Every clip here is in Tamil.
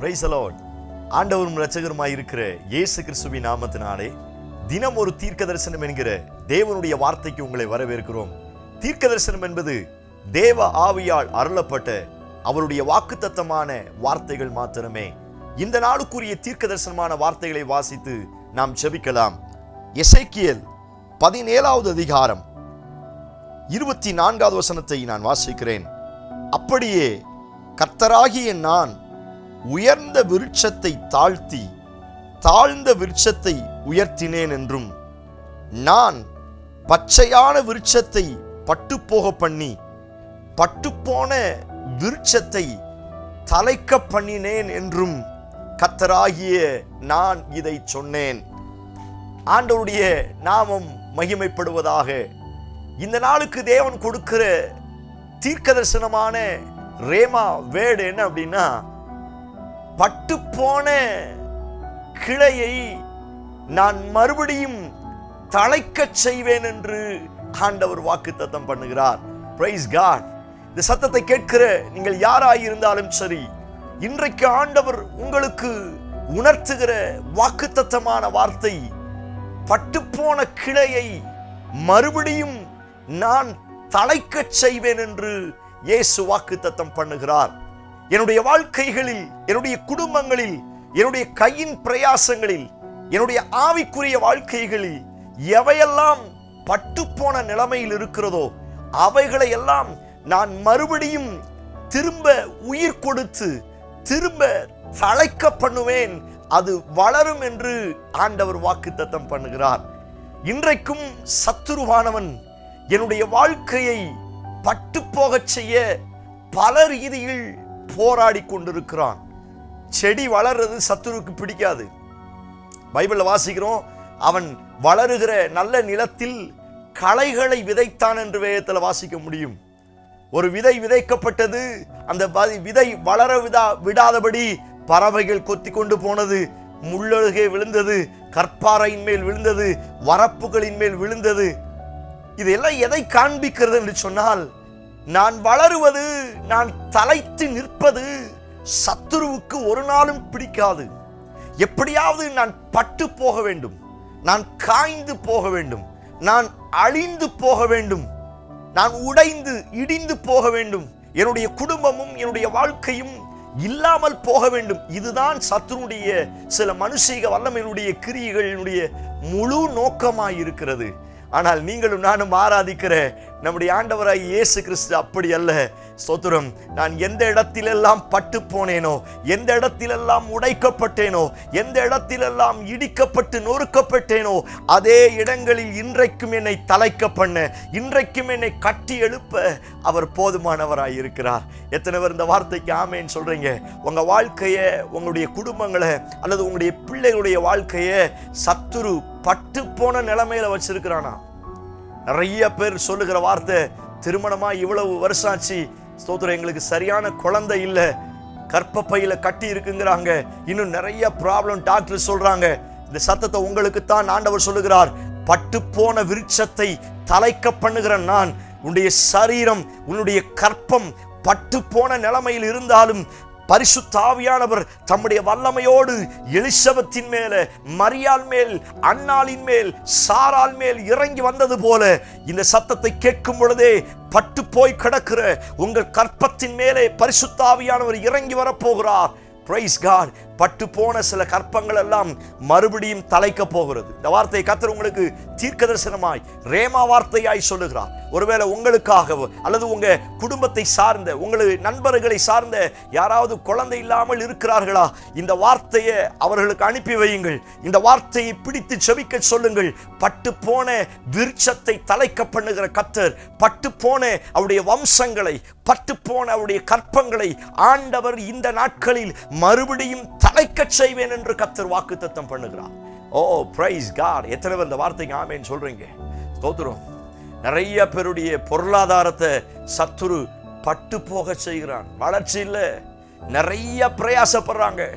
பிரைஸ் அலோட் ஆண்டவரும் ரச்சகருமாய் இருக்கிற இயேசு கிறிஸ்துவின் நாமத்தினாலே தினம் ஒரு தீர்க்க தரிசனம் என்கிற தேவனுடைய வார்த்தைக்கு உங்களை வரவேற்கிறோம். தீர்க்க தரிசனம் என்பது தேவ ஆவியால் அருளப்பட்ட அவருடைய வாக்குத்தத்தமான வார்த்தைகள் மாத்திரமே. இந்த நாளுக்குரிய தீர்க்க தரிசனமான வார்த்தைகளை வாசித்து நாம் செபிக்கலாம் எசைக்கியல் பதினேழாவது அதிகாரம் இருபத்தி நான்காவது வசனத்தை நான் வாசிக்கிறேன். அப்படியே கர்த்தராகிய நான் உயர்ந்த விருட்சத்தை தாழ்த்தி தாழ்ந்த விருட்சத்தை உயர்த்தினேன் என்றும் நான் பச்சையான விருட்சத்தை பட்டுப்போக பண்ணி பட்டுப்போன விருட்சத்தை தலைக்க பண்ணினேன் என்றும் கத்தராகிய நான் இதை சொன்னேன். ஆண்டவருடைய நாமம் மகிமைப்படுவதாக. இந்த நாளுக்கு தேவன் கொடுக்கிற தீர்க்க தரிசனமான ரேமா வேடு என்ன அப்படின்னா பட்டு போன கிளையை நான் மறுபடியும் தழைக்க செய்வேன் என்று ஆண்டவர் வாக்குத்தத்தம் பண்ணுகிறார். பிரைஸ் காட் இந்த சத்தத்தை கேட்கிற நீங்கள் யாராயிருந்தாலும் சரி இன்றைக்கு ஆண்டவர் உங்களுக்கு உணர்த்துகிற வாக்குத்தத்தமான வார்த்தை பட்டுப்போன கிளையை மறுபடியும் நான் தழைக்கச் செய்வேன் என்று இயேசு வாக்குத்தத்தம் பண்ணுகிறார். என்னுடைய வாழ்க்கைகளில் என்னுடைய குடும்பங்களில் என்னுடைய கையின் பிரயாசங்களில் என்னுடைய ஆவிக்குரிய வாழ்க்கைகளில் எவையெல்லாம் பட்டுப்போன நிலைமையில் இருக்கிறதோ அவைகளை எல்லாம் நான் மறுபடியும் திரும்ப உயிர் கொடுத்து திரும்ப தழைக்க பண்ணுவேன். அது வளரும் என்று ஆண்டவர் வாக்குத்தத்தம் பண்ணுகிறார். இன்றைக்கும் சத்துருவானவன் என்னுடைய வாழ்க்கையை பட்டு போகச் செய்ய பல ரீதியில் போராடி கொண்டிருக்கிறான். செடி வளர்றது சத்துருக்கு பிடிக்காது. பைபிளில் வாசிக்கிறோம் அவன் வளருகிற நல்ல நிலத்தில் களைகளை விதைத்தான் என்று வேதத்தில் வாசிக்க முடியும். ஒரு விதை விதைக்கப்பட்டது அந்த விதை வளர விதா விடாதபடி பறவைகள் கொத்தி கொண்டு போனது. முள்ளழுகே விழுந்தது கற்பாறையின் மேல் விழுந்தது வரப்புகளின் மேல் விழுந்தது. இதெல்லாம் எதை காண்பிக்கிறது என்று சொன்னால் நான் வளருவது நான் தலைத்து நிற்பது சத்துருவுக்கு ஒரு நாளும் பிடிக்காது. எப்படியாவது நான் பட்டு போக வேண்டும் நான் காய்ந்து போக வேண்டும் நான் அழிந்து போக வேண்டும் நான் உடைந்து இடிந்து போக வேண்டும். என்னுடைய குடும்பமும் என்னுடைய வாழ்க்கையும் இல்லாமல் போக வேண்டும். இதுதான் சத்துருடைய சில மனுஷீக வல்லமையினுடைய கிரியைகளினுடைய முழு நோக்கமாக இருக்கிறது ஆனால் நீங்களும் நானும் ஆராதிக்கிற நம்முடைய ஆண்டவராய் இயேசு கிறிஸ்து அப்படி அல்ல. ஸ்தோத்திரம். நான் எந்த இடத்திலெல்லாம் பட்டு போனேனோ எந்த இடத்திலெல்லாம் உடைக்கப்பட்டேனோ எந்த இடத்திலெல்லாம் இடிக்கப்பட்டு நொறுக்கப்பட்டேனோ அதே இடங்களில் இன்றைக்கும் என்னை தலைக்க பண்ண இன்றைக்கும் என்னை கட்டி எழுப்ப அவர் போதுமானவராய் இருக்கிறார். எத்தனை பேர் இந்த வார்த்தைக்கு ஆமேன்னு சொல்றீங்க? உங்க வாழ்க்கையை உங்களுடைய குடும்பங்களை அல்லது உங்களுடைய பிள்ளைகளுடைய வாழ்க்கையை சத்துரு பட்டு போன நிலைமையில வச்சிருக்கிறானா? நிறைய பேர் சொல்லுகிற வார்த்தை திருமணமா இவ்வளவு வருஷம் ஆச்சு ஸ்தோத்திரம் எங்களுக்கு சரியான குழந்தை இல்லை கற்பப்பையில கட்டி இருக்குங்கிறாங்க இன்னும் நிறைய ப்ராப்ளம் டாக்டர் சொல்றாங்க. இந்த சத்தத்தை உங்களுக்கு தான் ஆண்டவர் சொல்லுகிறார். பட்டு போன விருட்சத்தை தலைக்க பண்ணுகிற நான் உன்னுடைய சரீரம் உன்னுடைய கற்பம் பட்டு போன நிலைமையில் இருந்தாலும் பரிசுத்தாவியானவர் தம்முடைய வல்லமையோடு எலிசபத்தின் மேல மரியாள் மேல் அண்ணாளின் மேல் சாரால் மேல் இறங்கி வந்தது போல இந்த சத்தத்தை கேட்கும் பொழுதே பட்டு போய் கிடக்கிற உங்கள் கற்பத்தின் மேலே பரிசுத்தாவியானவர் இறங்கி வரப்போகிறார். பிரைஸ் காட் பட்டு போன சில கற்பங்கள் எல்லாம் மறுபடியும் தலைக்க போகிறது. இந்த வார்த்தையை கத்தர் உங்களுக்கு தீர்க்க தரிசனமாய் ரேமா வார்த்தையாய் சொல்லுகிறார். ஒருவேளை உங்களுக்காகவோ அல்லது உங்க குடும்பத்தை சார்ந்த உங்களது நண்பர்களை சார்ந்த யாராவது குழந்தை இல்லாமல் இருக்கிறார்களா? இந்த வார்த்தையை அவர்களுக்கு அனுப்பி வையுங்கள். இந்த வார்த்தையை பிடித்து செபிக்க சொல்லுங்கள். பட்டு போன விருட்சத்தை தலைக்க பண்ணுகிற கத்தர் பட்டு போன அவருடைய வம்சங்களை பட்டு போன அவருடைய கற்பங்களை ஆண்டவர் இந்த நாட்களில் மறுபடியும் தலைக்க செய்வேன் என்று கத்தர் வாக்குத்தத்தம் பண்ணுகிறார். ஓ பிரைஸ் காட் எத்தனை பேர் இந்த வார்த்தைக்கு ஆமேன்னு சொல்றீங்க? ஸ்தோத்திரம். நிறைய பேருடைய பொருளாதாரத்தை சத்துரு பட்டு போக செய்கிறான். வளர்ச்சி இல்லை. நிறைய பிரயாசப்படுறாங்க.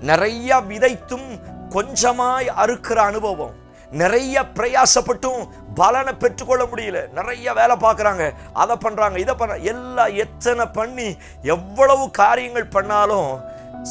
நிறைய விதைத்தும் கொஞ்சமாய் அறுக்கிற அனுபவம். நிறைய பிரயாசப்பட்டும் பலனை பெற்றுக்கொள்ள முடியல. நிறைய வேலை பார்க்குறாங்க. அதை பண்ணுறாங்க இதை பண்ண எல்லாம் எத்தனை பண்ணி எவ்வளவு காரியங்கள் பண்ணாலும்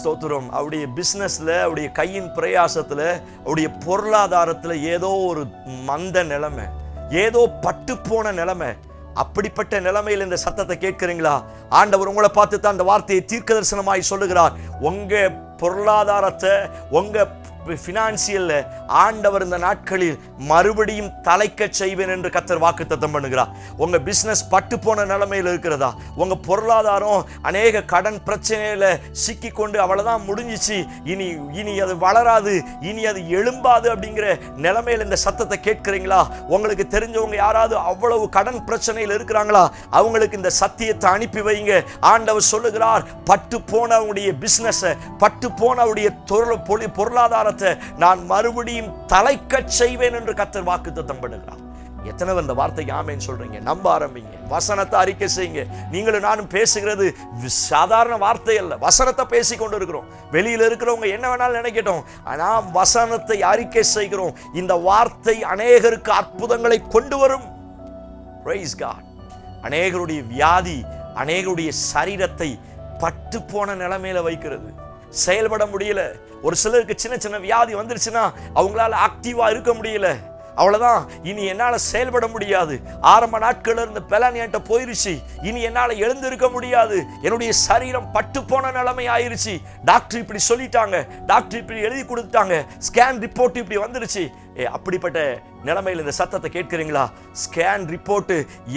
ஸ்தோத்திரம். அவருடைய பிஸ்னஸில் அவருடைய கையின் பிரயாசத்தில் அவருடைய பொருளாதாரத்தில் ஏதோ ஒரு மந்த நிலைமை. ஏதோ பட்டு போன நிலைமை. அப்படிப்பட்ட நிலைமையில் இந்த சத்தத்தை கேட்கிறீங்களா? ஆண்டவர் உங்களை பார்த்து தான் அந்த வார்த்தையை தீர்க்க தரிசனமாய் சொல்லுகிறார். உங்க பொருளாதாரத்தை உங்க ஃபினான்சியல்ல ஆண்டவர் இந்த நாட்களில் மறுபடியும் தலைக்க செய்வேன் என்று கத்தர் வாக்குத்தத்தம் பண்ணுகிறார். உங்க பிசினஸ் பட்டு போன நிலைமையில் இருக்கிறதா? உங்க பொருளாதாரம் அநேக கடன் பிரச்சனையில சிக்கி கொண்டு அவ்வளவுதான் முடிஞ்சிச்சு. இனி இனி அது வளராது இனி அது எழும்பாது அப்படிங்கிற நிலைமையில் இந்த சத்தத்தை கேட்கிறீங்களா? உங்களுக்கு தெரிஞ்சவங்க யாராவது அவ்வளவு கடன் பிரச்சனையில் இருக்கிறாங்களா? அவங்களுக்கு இந்த சத்தியத்தை அனுப்பி வைங்க. ஆண்டவர் சொல்லுகிறார் பட்டு போனவங்களுடைய பிசினஸ் பட்டு போனவருடைய தொழில் பொலி- நான் மறுபடியும் தலைக்கச் செய்வேன் என்று கத்தர் வாக்குத்தத்தம் பண்ணுகிறார். எத்தனை இந்த வார்த்தை ஆமேன்னு சொல்றீங்க? நம்ப ஆரம்பிங்க. வசனத்தை அறிக்கை செய்யுங்க. நீங்களும் நானும் பேசுகிறது வி- சாதாரண வார்த்தை அல்ல. வசனத்தை பேசி கொண்டு இருக்கிறோம் வெளியில இருக்கிறவங்க என்ன வேணாலும் நினைக்கட்டும். ஆனா வசனத்தை அறிக்கை செய்கிறோம். இந்த வார்த்தை அநேகருக்கு அற்புதங்களை கொண்டு வரும். அநேகருடைய வியாதி அநேகருடைய சரீரத்தை பட்டு போன நிலைமையில வைக்கிறது. செயல்பட முடியல. ஒரு சிலருக்கு சின்ன சின்ன வியாதி வந்துருச்சுன்னா அவங்களால ஆக்டிவா இருக்க முடியல. அவ்வளோதான் இனி என்னால் செயல்பட முடியாது. ஆரம்ப நாட்களில் இருந்த பலன் என்கிட்ட போயிருச்சு. இனி என்னால் எழுந்திருக்க முடியாது. என்னுடைய சரீரம் பட்டு போன நிலைமை ஆயிருச்சு. டாக்டர் இப்படி சொல்லிட்டாங்க. டாக்டர் இப்படி எழுதி கொடுத்துட்டாங்க. ஸ்கேன் ரிப்போர்ட் இப்படி வந்துருச்சு. அப்படிப்பட்ட நிலைமையில் இந்த சத்தத்தை கேட்கிறீங்களா? ஸ்கேன் ரிப்போர்ட்டு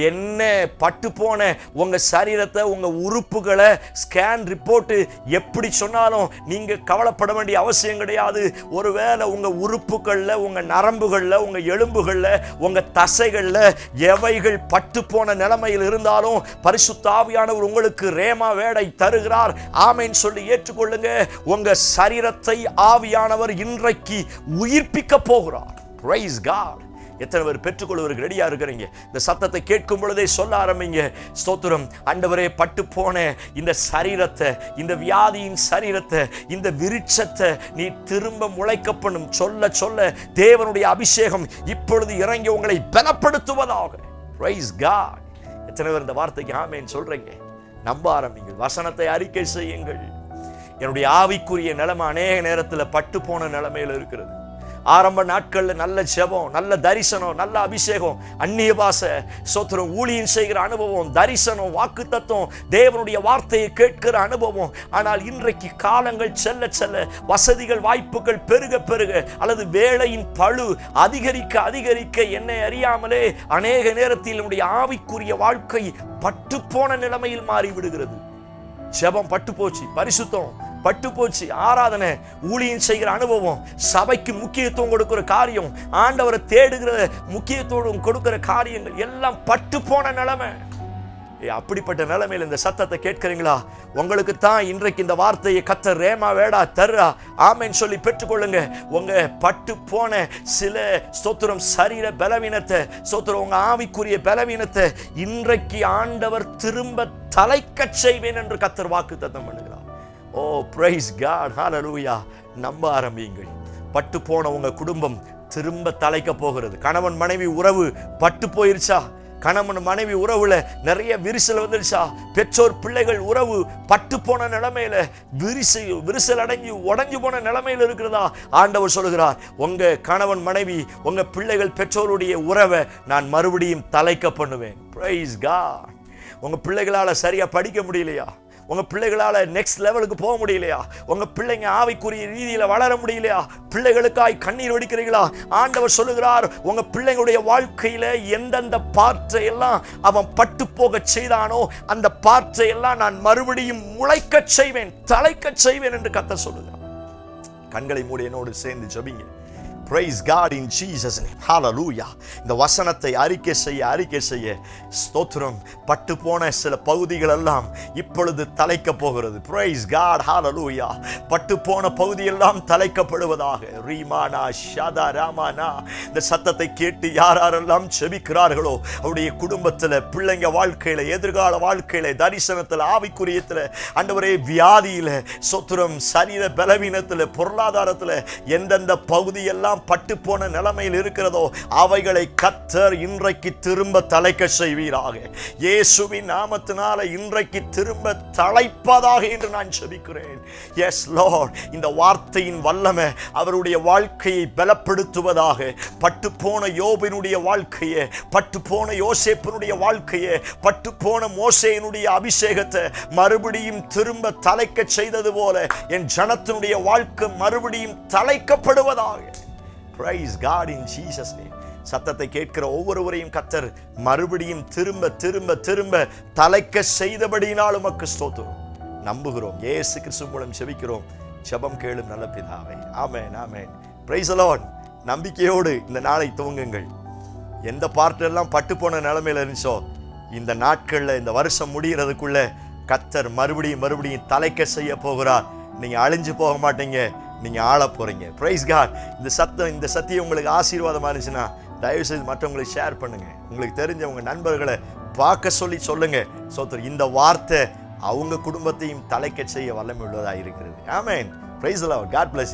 என்ன பட்டு போன உங்கள் சரீரத்தை உங்கள் உறுப்புகளை ஸ்கேன் ரிப்போர்ட்டு எப்படி சொன்னாலும் நீங்கள் கவலைப்பட வேண்டிய அவசியம் கிடையாது. ஒருவேளை உங்கள் உறுப்புகளில் உங்கள் நரம்புகளில் உங்கள் எலும்புகளில் உங்கள் தசைகளில் எவைகள் பட்டு போன நிலைமையில் இருந்தாலும் பரிசுத்தாவியானவர் உங்களுக்கு ரேமா வேடை தருகிறார். ஆமைன்னு சொல்லி ஏற்றுக்கொள்ளுங்க. உங்கள் சரீரத்தை ஆவியானவர் இன்றைக்கு உயிர்ப்பிக்க போகிறார். Praise காட் எத்தனை பேர் பெற்றுக்கொள்வதற்கு ரெடியா இருக்கிறீங்க? இந்த சத்தத்தை கேட்கும் பொழுதே சொல்ல ஆரம்பிங்க. ஸ்தோத்திரம். அண்டவரே பட்டு போன இந்த சரீரத்தை இந்த வியாதியின் சரீரத்தை இந்த விருட்சத்தை நீ திரும்ப முளைக்க பண்ணும். சொல்ல சொல்ல தேவனுடைய அபிஷேகம் இப்பொழுது இறங்கி உங்களை பலப்படுத்துவதாக. ரைஸ் காட் எத்தனை பேர் இந்த வார்த்தைக்கு ஆமேன்னு சொல்கிறீங்க நம்ப ஆரம்பிங்கள். வசனத்தை அறிக்கை செய்யுங்கள். என்னுடைய ஆவிக்குரிய நிலைமை அநேக நேரத்தில் பட்டு போன நிலைமையில் இருக்கிறது. ஆரம்ப நாட்களில் நல்ல ஜெபம் நல்ல தரிசனம் நல்ல அபிஷேகம் அந்நிய பாசை சோத்திரம் ஊழியம் செய்கிற அனுபவம் தரிசனம் வாக்கு தத்துவம் தேவனுடைய வார்த்தையை கேட்கிற அனுபவம். ஆனால் இன்றைக்கு காலங்கள் செல்ல செல்ல வசதிகள் வாய்ப்புகள் பெருக பெருக அல்லது வேலையின் பழு அதிகரிக்க அதிகரிக்க என்னை அறியாமலே அநேக நேரத்தில் நம்முடைய ஆவிக்குரிய வாழ்க்கை பட்டுப்போன நிலைமையில் மாறிவிடுகிறது. ஜெபம் பட்டு போச்சு பரிசுத்தம் பட்டு போச்சு. ஆராதனை ஊழியம் செய்கிற அனுபவம் சபைக்கு முக்கியத்துவம் கொடுக்கிற காரியம் ஆண்டவரை தேடுகிற முக்கியத்துவம் கொடுக்கிற காரியங்கள் எல்லாம் பட்டு போன நிலைமை. அப்படிப்பட்ட நிலைமையில் இந்த சத்தத்தை கேட்கிறீங்களா? உங்களுக்கு தான் இன்றைக்கு இந்த வார்த்தையை கத்த ரேமா வேடா தர்றா. ஆமைன்னு சொல்லி பெற்றுக்கொள்ளுங்க. உங்க பட்டு போன சில ஸ்தோத்திரம் சரீர பலவீனத்தை ஸ்தோத்திரம் உங்க ஆவிக்குரிய பலவீனத்தை இன்றைக்கு ஆண்டவர் திரும்ப தலைக்கச் செய்வேன் என்று கத்தர் வாக்கு தத்தம் பண்ணுகிறார். ஓ பிரைஸ் காட் ஹாலலூயா நம்ப ஆரம்பியுங்கள். பட்டு போன உங்கள் குடும்பம் திரும்ப தலைக்க போகிறது. கணவன் மனைவி உறவு பட்டு போயிருச்சா? கணவன் மனைவி உறவுல நிறைய விரிசல் வந்துருச்சா? பெற்றோர் பிள்ளைகள் உறவு பட்டு போன நிலைமையில விரிசு விரிசல் அடங்கி உடஞ்சி போன நிலைமையில இருக்கிறதா? ஆண்டவர் சொல்கிறார் உங்க கணவன் மனைவி உங்க பிள்ளைகள் பெற்றோருடைய உறவை நான் மறுபடியும் தலைக்க பண்ணுவேன். பிரைஸ் கா உங்க பிள்ளைகளால சரியா படிக்க முடியலையா? உங்க பிள்ளைகளால நெக்ஸ்ட் லெவலுக்கு போக முடியலையா? உங்க பிள்ளைங்க ஆவிக்குரிய ரீதியில வளர முடியலையா? பிள்ளைகளுக்காய் கண்ணீர் வடிக்கிறீங்களா ஆண்டவர் சொல்லுகிறார் உங்க பிள்ளைங்களுடைய வாழ்க்கையில எந்தெந்த பாற்றை எல்லாம் அவன் பட்டு போக செய்தானோ அந்த பார்ட்டை எல்லாம் நான் மறுபடியும் முளைக்கச் செய்வேன் தலைக்கச் செய்வேன் என்று கத்த சொல்லுகிறான் கண்களை மூடி என்னோடு சேர்ந்து ஜெபிங்க. Praise God in Jesus hallelujah இந்த வசனத்தை அறிக்கை செய்ய அறிக்கை செய்ய ஸ்தோத்திரம். பட்டு போன சில பகுதிகள் எல்லாம் இப்பொழுது தலைக்க போகிறது. பிரைஸ் காட் ஹாலலூயா பட்டு போன பகுதியெல்லாம் தலைக்கப்படுவதாக. ரீமானா ஷாதா ராமானா. இந்த சத்தத்தை கேட்டு யார் யாரெல்லாம் செபிக்கிறார்களோ அவருடைய குடும்பத்தில் பிள்ளைங்க வாழ்க்கையில் எதிர்கால வாழ்க்கையில் தரிசனத்தில் ஆவிக்குரியத்தில் அண்டவரே வியாதியில் சொத்துரம் சரீர பலவீனத்தில் பொருளாதாரத்தில் எந்தெந்த பகுதியெல்லாம் எல்லாம் பட்டு போன நிலைமையில் இருக்கிறதோ அவைகளை கத்தர் இன்றைக்கு திரும்ப தலைக்க செய்வீராக. இயேசுவின் நாமத்தினால இன்றைக்கு திரும்ப தலைப்பதாக என்று நான் செபிக்கிறேன். எஸ் லார்ட் இந்த வார்த்தையின் வல்லமை அவருடைய வாழ்க்கையை பலப்படுத்துவதாக. பட்டு போன யோபினுடைய வாழ்க்கையை பட்டு போன யோசேப்பினுடைய வாழ்க்கையை பட்டு போன மோசையினுடைய அபிஷேகத்தை மறுபடியும் திரும்ப தலைக்க செய்தது போல என் ஜனத்தினுடைய வாழ்க்கை மறுபடியும் தலைக்கப்படுவதாக. Praise God in Jesus name சத்தத்தை கேட்கிற ஒவ்வொருவரையும் கத்தர் மறுபடியும் திரும்ப திரும்ப திரும்ப தலைக்க செய்தபடியினால் உமக்கு ஸ்தோத்திரம். நம்புகிறோம். ஏசு கிறிஸ்து மூலம் செபிக்கிறோம் செபம் கேளும் நல்ல பிதாவே. ஆமேன் ஆமேன். பிரைஸ் அலாட் நம்பிக்கையோடு இந்த நாளை துவங்குங்கள். எந்த பார்ட் எல்லாம் பட்டு போன நிலைமையில இருந்துச்சோ இந்த நாட்கள்ல இந்த வருஷம் முடிகிறதுக்குள்ள கத்தர் மறுபடியும் மறுபடியும் தலைக்க செய்ய போகிறார். நீங்க அழிஞ்சு போக மாட்டீங்க. நீங்க ஆள போறீங்க. ப்ரைஸ் காட் இந்த சத்தம் இந்த சத்தியம் உங்களுக்கு ஆசீர்வாதமா இருந்துச்சுன்னா தயவு செய்து மற்றவங்களுக்கு ஷேர் பண்ணுங்க. உங்களுக்கு தெரிஞ்ச உங்கள் நண்பர்களை பார்க்க சொல்லி சொல்லுங்க. சோத்தர் இந்த வார்த்தை அவங்க குடும்பத்தையும் தலைக்க செய்ய வல்லமை உள்ளதாக இருக்கிறது. ஆமென் பிரைஸ் காட் பிளஸ்